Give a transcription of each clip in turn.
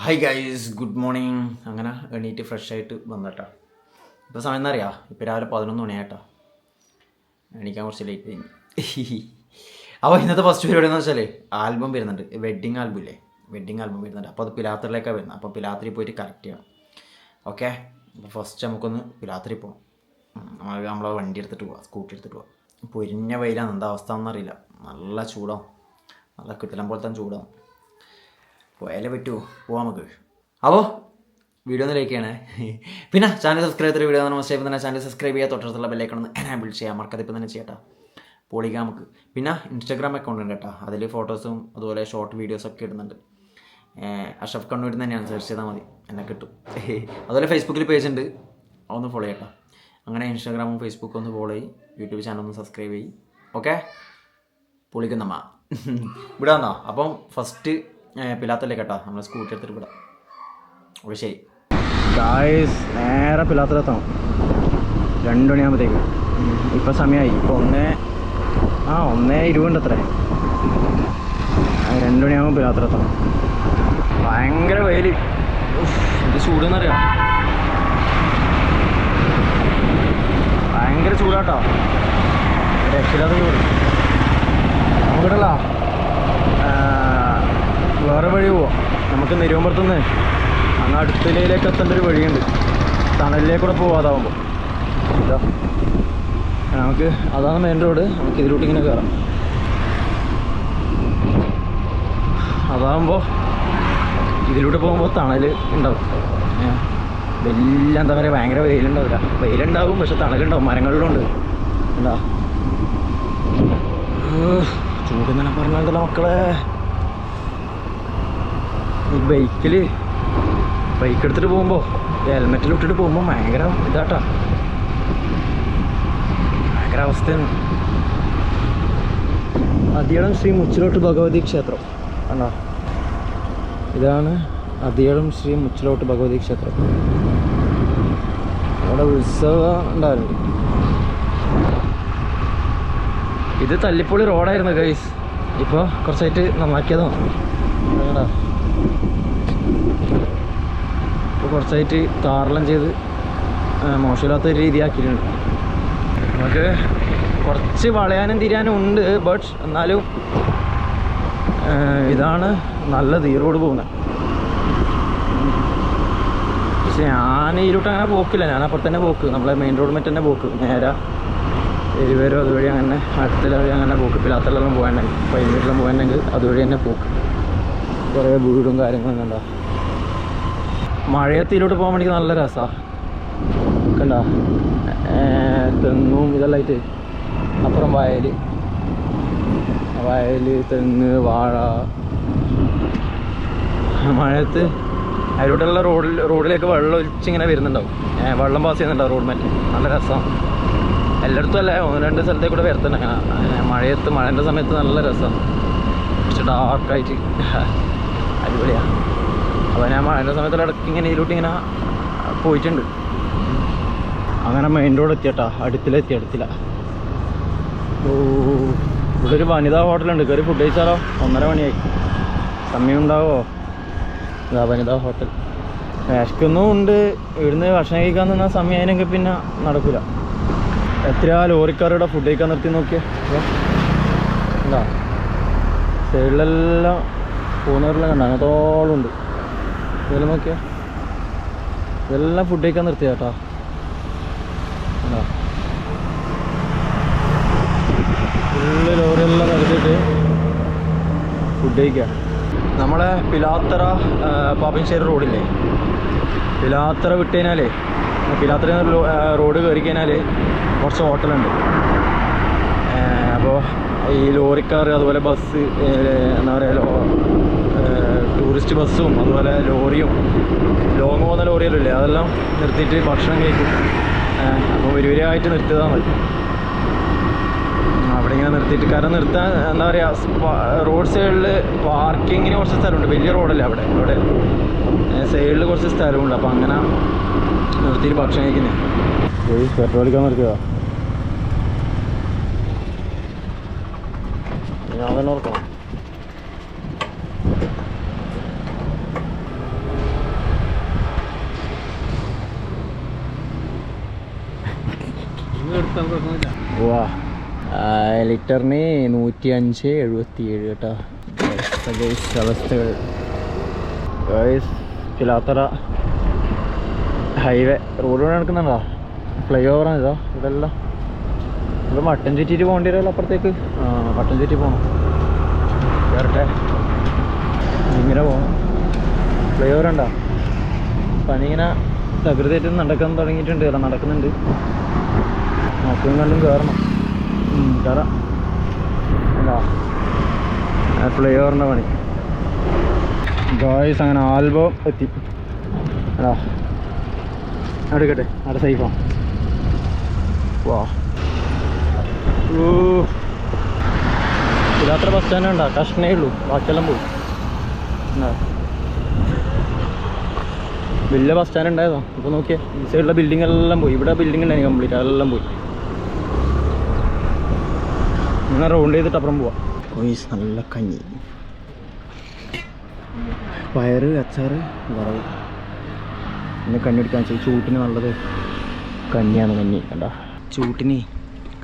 Hi guys good morning അങ്ങനെ എണീറ്റ് fresh ആയിട്ട് വന്നട്ടാ. ഇപ്പോൾ സമയം എന്താ അറിയാം ഇപ്പോൾ രാവിലെ പതിനൊന്ന് മണിയാട്ടാ എണീക്കാൻ കുറച്ച് ലേറ്റ് കഴിഞ്ഞു അപ്പോൾ ഇന്നത്തെ ഫസ്റ്റ് പരിപാടി എന്ന് വെച്ചാൽ ആൽബം വരുന്നുണ്ട്. വെഡ്ഡിങ് ആൽബം ഇല്ലേ? വെഡ്ഡിങ് ആൽബം വരുന്നുണ്ട്. അപ്പോൾ അത് പിലാത്തറിലേക്കാണ് വരുന്നത്. അപ്പോൾ പിലാത്തറി പോയിട്ട് കളക്ട് ചെയ്യണം. ഓക്കെ അപ്പോൾ ഫസ്റ്റ് നമുക്കൊന്ന് പിലാത്തറി പോകാം നമ്മൾ നമ്മളെ വണ്ടി എടുത്തിട്ട് പോവാം. സ്കൂട്ടി എടുത്തിട്ട് പോവാം. പൊരിഞ്ഞ വെയിലാണ്. എന്താ അവസ്ഥ എന്നറിയില്ല. നല്ല ചൂടാവും. നല്ല കിട്ടലം പോലത്തെ ചൂടാവും. പോയാലേ പറ്റുമോ പോവാം നമുക്ക്. അപ്പോൾ വീഡിയോ ഒന്ന് ലൈക്ക് ചെയ്യണേ. പിന്നെ ചാനൽ സബ്സ്ക്രൈബ് ചെയ്ത വീഡിയോ നമ്മൾ ചെയ്യുമ്പോൾ തന്നെ ചാനൽ സബ്സ്ക്രൈബ് ചെയ്യുക തൊട്ടടുത്തുള്ള ബെല്ലൈക്കണം എനാബിൾ ചെയ്യാം മറക്കത്തിൽ ഇപ്പം തന്നെ ചെയ്യട്ടാ. പൊളിക്കാം നമുക്ക്. പിന്നെ ഇൻസ്റ്റാഗ്രാം അക്കൗണ്ട് ഉണ്ട് കേട്ടോ. അതിൽ ഫോട്ടോസും അതുപോലെ ഷോർട്ട് വീഡിയോസൊക്കെ ഇടുന്നുണ്ട്. അഷഫ് കണ്ണൂരിൽ തന്നെ തന്നെയാണ്. സെർച്ച് ചെയ്താൽ മതി. എന്നെ കിട്ടും. അതുപോലെ ഫേസ്ബുക്കിൽ പേജ് ഉണ്ട്. അതൊന്ന് ഫോളോ ചെയ്യട്ടോ. അങ്ങനെ ഇൻസ്റ്റാഗ്രാമും ഫേസ്ബുക്കും ഒന്ന് ഫോളോ ചെയ്യും. യൂട്യൂബ് ചാനൽ ഒന്ന് സബ്സ്ക്രൈബ് ചെയ്യും. ഓക്കെ പൊളിക്കുന്നമ്മ ഇവിടെ വന്നോ അപ്പം ഫസ്റ്റ് പിലാത്തല്ലേ കേട്ടോ? നമ്മൾ സ്കൂട്ടി എടുത്തിട്ട് വിടാം. ഓ ശരി. നേരെ പിലാത്തലെത്താം രണ്ട് മണിയാകുമ്പോഴത്തേക്ക് ഇപ്പം സമയമായി ഇപ്പോൾ ഒന്നേ ആ ഒന്നേ ഇരുപതുണ്ട് അത്രേ രണ്ട് മണിയാകുമ്പോൾ പിലാത്തലെത്താം ഭയങ്കര വെയിൽ ഇത് ചൂടെന്നറിയാം? ഭയങ്കര ചൂടാട്ടോ. രക്ഷിതാ ചൂട്. നമുക്കിടല്ല വേറെ വഴി പോവാം. നമുക്ക് നെരുവമ്പുറത്തുനിന്ന് അങ്ങ് അടുത്തലയിലേക്ക് എത്തേണ്ട ഒരു വഴിയുണ്ട്. തണലിലേക്കൂടെ പോവാതാവുമ്പോൾ ഇതാ. നമുക്ക് അതാണ് മെയിൻ റോഡ് നമുക്ക് ഇതിലോട്ട് ഇങ്ങനെ കയറാം അതാകുമ്പോൾ ഇതിലൂടെ പോകുമ്പോൾ തണൽ ഉണ്ടാവും. വലിയ എന്താ പറയുക ഭയങ്കര വെയിലുണ്ടാവില്ല. വെയിലുണ്ടാവും പക്ഷെ തണലുണ്ടാവും. മരങ്ങളിലുണ്ട്. എന്താ ചൂടെന്നെ പറഞ്ഞാൽ മക്കളെ? ഈ ബൈക്കിൽ ബൈക്ക് എടുത്തിട്ട് പോകുമ്പോൾ ഹെൽമെറ്റിൽ ഇട്ടിട്ട് പോകുമ്പോൾ ഭയങ്കര ഇതാട്ടാ. ഭയങ്കര അവസ്ഥയാണ്. അതിയളം ശ്രീ മുച്ചിലോട്ട് ഭഗവതി ക്ഷേത്രം. ആണോ ഇതാണ് അതിയളം ശ്രീ മുച്ചിലോട്ട് ഭഗവതി ക്ഷേത്രം. അവിടെ ഉത്സവം ഉണ്ടായിരുന്നു. ഇത് തല്ലിപ്പൊളി റോഡായിരുന്നു ഗൈസ് ഇപ്പോൾ കുറച്ചായിട്ട് നന്നാക്കിയതാണ്. ഇപ്പോൾ കുറച്ചായിട്ട് താറെല്ലാം ചെയ്ത് മോശമില്ലാത്ത ഒരു രീതിയാക്കിയിട്ടുണ്ട്. നമുക്ക് കുറച്ച് വളയാനും തിരിയാനും ഉണ്ട് ബട്ട് എന്നാലും ഇതാണ് നല്ലത് ഈ പോകുന്നത് പക്ഷെ ഞാൻ ഇതിലോട്ട് അങ്ങനെ പോക്കില്ല. ഞാൻ അപ്പുറത്ത് തന്നെ പോക്ക്. നമ്മളെ മെയിൻ റോഡ് മറ്റ് തന്നെ പോക്ക്. നേരെ എരുവേരോ അതുവഴി അങ്ങനെ അടുത്തുള്ള വഴി അങ്ങനെ പോക്ക്. പിലാത്തെല്ലാം പോകാനുണ്ടെങ്കിൽ പൈനീട്ടിലും പോകാനുണ്ടെങ്കിൽ അതുവഴി തന്നെ പോക്ക്. കുറേ വീടും കാര്യങ്ങളും കണ്ട മഴയത്തിലോട്ട് പോകാൻ വേണ്ടി നല്ല രസാ. കണ്ട? തെങ്ങും ഇതെല്ലാം ആയിട്ട്. അപ്പുറം വയൽ വയൽ തെങ്ങ് വാഴ. മഴയത്ത് അതിലൂടെയുള്ള റോഡിൽ റോഡിലേക്ക് വെള്ളം ഒലിച്ചിങ്ങനെ വരുന്നുണ്ടാവും. വെള്ളം പാസ് ചെയ്യുന്നുണ്ടാവും റോഡ് മറ്റേ നല്ല രസം. എല്ലായിടത്തും അല്ല ഒന്ന് രണ്ട് സ്ഥലത്തേക്ക് കൂടെ വരുത്തുണ്ട് അങ്ങനെ മഴയത്ത് മഴേന്റെ സമയത്ത് നല്ല രസം. കുറച്ച് ഡാർക്കായിട്ട് അടിപൊളിയാണ് അപ്പോൾ ഞാൻ മഴ സമയത്ത് ഇടയ്ക്ക് ഇങ്ങനെ ഇതിലോട്ട് ഇങ്ങനെ പോയിട്ടുണ്ട്. അങ്ങനെ മെയിൻ റോഡ് എത്തിയട്ടാ. അടുത്തിലെത്തി അടുത്തില്ല ഓ ഇവിടെ ഒരു വനിതാ ഹോട്ടലുണ്ട്. കയറി ഫുഡ് കഴിച്ചാലോ? ഒന്നര മണിയായി. സമയം ഉണ്ടാവോ? ഇതാ വനിതാ ഹോട്ടൽ. വിശക്കൊന്നും ഉണ്ട്. ഇവിടുന്ന് ഭക്ഷണം കഴിക്കാൻ നിന്ന സമയമായിരുന്നെങ്കിൽ പിന്നെ നടക്കില്ല എത്രയാ ലോറിക്കാരുടെ ഫുഡ് കഴിക്കാൻ നിർത്തി നോക്കിയേ. എന്താ സൈഡിലെല്ലാം പോകുന്നവരെല്ലാം കണ്ട അങ്ങനത്തോളം ഉണ്ട്. ഇതെല്ലാം നോക്കിയാ. ഇതെല്ലാം ഫുഡ് കഴിക്കാൻ നിർത്തിയ കേട്ടോ ഫുള്ള് ലോറിയെല്ലാം നിർത്തിയിട്ട് ഫുഡ് കഴിക്കുക നമ്മളെ പിലാത്തറ പാപ്പിൻശ്ശേരി റോഡില്ലേ? പിലാത്തറ വിട്ട് കഴിഞ്ഞാലേ പിലാത്തറ റോഡ് കയറി കഴിഞ്ഞാൽ കുറച്ച് ഹോട്ടലുണ്ട്. ഈ ലോറിക്കാർ അതുപോലെ ബസ് എന്താ പറയുക ടൂറിസ്റ്റ് ബസ്സും അതുപോലെ ലോറിയും ലോങ് പോകുന്ന ലോറിയല്ലേ അതെല്ലാം നിർത്തിയിട്ട് ഭക്ഷണം കഴിക്കും. അപ്പോൾ ഒരു വരിയായിട്ട് നിർത്തിയതാണ് മതി. അവിടെ ഇങ്ങനെ നിർത്തിയിട്ട് കാരണം നിർത്താൻ എന്താ പറയുക റോഡ് സൈഡിൽ പാർക്കിങ്ങിന് കുറച്ച് സ്ഥലമുണ്ട്. വലിയ റോഡല്ലേ അവിടെ അവിടെ. സൈഡിൽ കുറച്ച് സ്ഥലമുണ്ട്. അപ്പോൾ അങ്ങനെ നിർത്തിയിട്ട് ഭക്ഷണം കഴിക്കുന്നത് പെട്രോൾ അടിക്കാൻ ഞാൻ തന്നെ ഓർക്കണം. ലിറ്ററിന് നൂറ്റി അഞ്ച് എഴുപത്തി ഏഴ് കേട്ടോ അവസ്ഥകൾ. ചിലാത്തറ ഹൈവേ. റോഡ് നടക്കുന്നുണ്ടോ? ഫ്ലൈ ഓവറാണ് ഇതോ? ഇതെല്ലാം ഇത് മട്ടൻ ചുറ്റിട്ട് പോകേണ്ടി വരുമല്ലോ അപ്പുറത്തേക്ക്. മട്ടൻ ചുറ്റി പോകണം കയറട്ടെ ഇങ്ങനെ പോകണം ഫ്ലൈ ഓവർ ഉണ്ടോ പനിങ്ങനെ തകൃതിയായിട്ട് നടക്കാൻ തുടങ്ങിയിട്ടുണ്ട്. അല്ല നടക്കുന്നുണ്ട്. നോക്കും കണ്ടും കയറണം കയറാം ഫ്ലൈ ഓവറിന്റെ പണി. ഗായ്സ് അങ്ങനെ ആൽബം എത്തി. എടാ എടുക്കട്ടെ. അവിടെ സേഫാ വാ. ഇതത്ര ബസ് സ്റ്റാൻഡ് ഉണ്ടോ കഷ്ണേ ഉള്ളൂ. ബാക്കിയെല്ലാം പോയി. വലിയ ബസ് സ്റ്റാൻഡ് ഉണ്ടായതോ. ഇപ്പോൾ നോക്കിയേ. ഈ സൈഡിലെ ബിൽഡിംഗ് എല്ലാം പോയി. ഇവിടെ ബിൽഡിംഗ് ഉണ്ടായിരുന്നു കംപ്ലീറ്റ് അതെല്ലാം പോയി. ഇങ്ങനെ റൗണ്ട് ചെയ്തിട്ട് അപ്പുറം പോവാം. ഓയ്സ് നല്ല കഞ്ഞി. പയറ് അച്ചാറ് വറവ്. പിന്നെ കഞ്ഞി അടിക്കാൻ ചൂട്ടിന് നല്ലത് കഞ്ഞിയാണ് കഞ്ഞി. കണ്ട? ചൂട്ടിന്?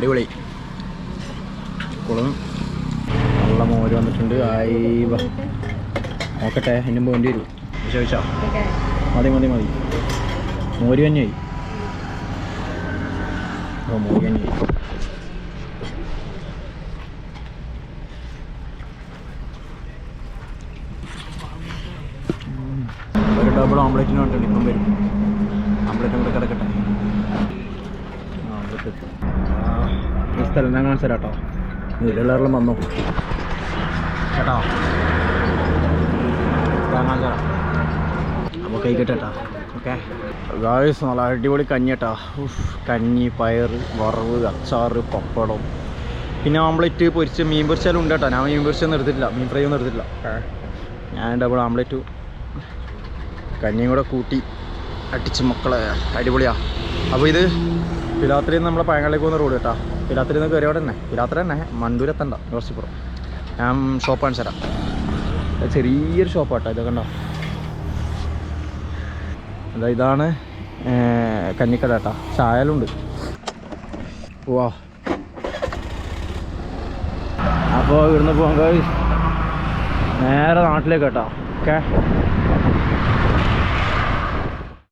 അടിപൊളി. കുളം നല്ല മോര് വന്നിട്ടുണ്ട്. ആയി വാ. നോക്കട്ടെ അതിനും പോകേണ്ടി വരും. ചോദിച്ചാ മതി മതി മതി. മോര് കഞ്ഞായി ഓ മോര് കഞ്ഞായി ഒരു ഡബിൾ ഓംപ്ലേറ്റിന് വേണ്ടിയിട്ട് ഇപ്പം വരും. ഓംലെറ്റ് കൂടെ കിടക്കട്ടെ. ആ, ഈ സ്ഥലം ഞാൻ കാണിച്ചു തരാം കേട്ടോ? വീടുകളെല്ലാം വന്നു കേട്ടോ അപ്പോൾ കഴിക്കട്ടെ കേട്ടോ ഓക്കെ? ഗായ്സ് നല്ല അടിപൊളി കഞ്ഞി കേട്ടോ കഞ്ഞി പയർ വറവ് അച്ചാർ പപ്പടം. പിന്നെ ആംപ്ലേറ്റ് പൊരിച്ച് മീൻ പൊരിച്ചാലും ഉണ്ട് കേട്ടോ ഞാൻ മീൻ പൊരിച്ചൊന്നും എടുത്തിട്ടില്ല. മീൻ ഫ്രൈ ഒന്നും എടുത്തിട്ടില്ല. ഞാൻ ഡബിൾ ഓംപ്ലേറ്റ് കഞ്ഞിയും കൂടെ കൂട്ടി അടിച്ച് മക്കളെ അടിപൊളിയാ. അപ്പോൾ ഇത് പിലാത്രയിൽ നിന്ന് നമ്മളെ പയങ്ങളിലേക്ക് പോകുന്ന റോഡ് കേട്ടോ. പിലാത്രയിൽ നിന്ന് കയറിയോടെ തന്നെ. പിലാത്ര തന്നെ മണ്ടൂരെത്തണ്ട കുറച്ച് പുറം ഞാൻ ഷോപ്പ് കാണിച്ചു തരാം. ചെറിയൊരു കേട്ടോ ഇതൊക്കെ കണ്ടോ? അതാ ഇതാണ് കഞ്ഞിക്കട കേട്ടോ. ചായലുണ്ട്. പോവാ അപ്പോൾ ഇവിടുന്ന് പോകാൻ നേരെ നാട്ടിലേക്ക് കേട്ടോ. ഓക്കെ?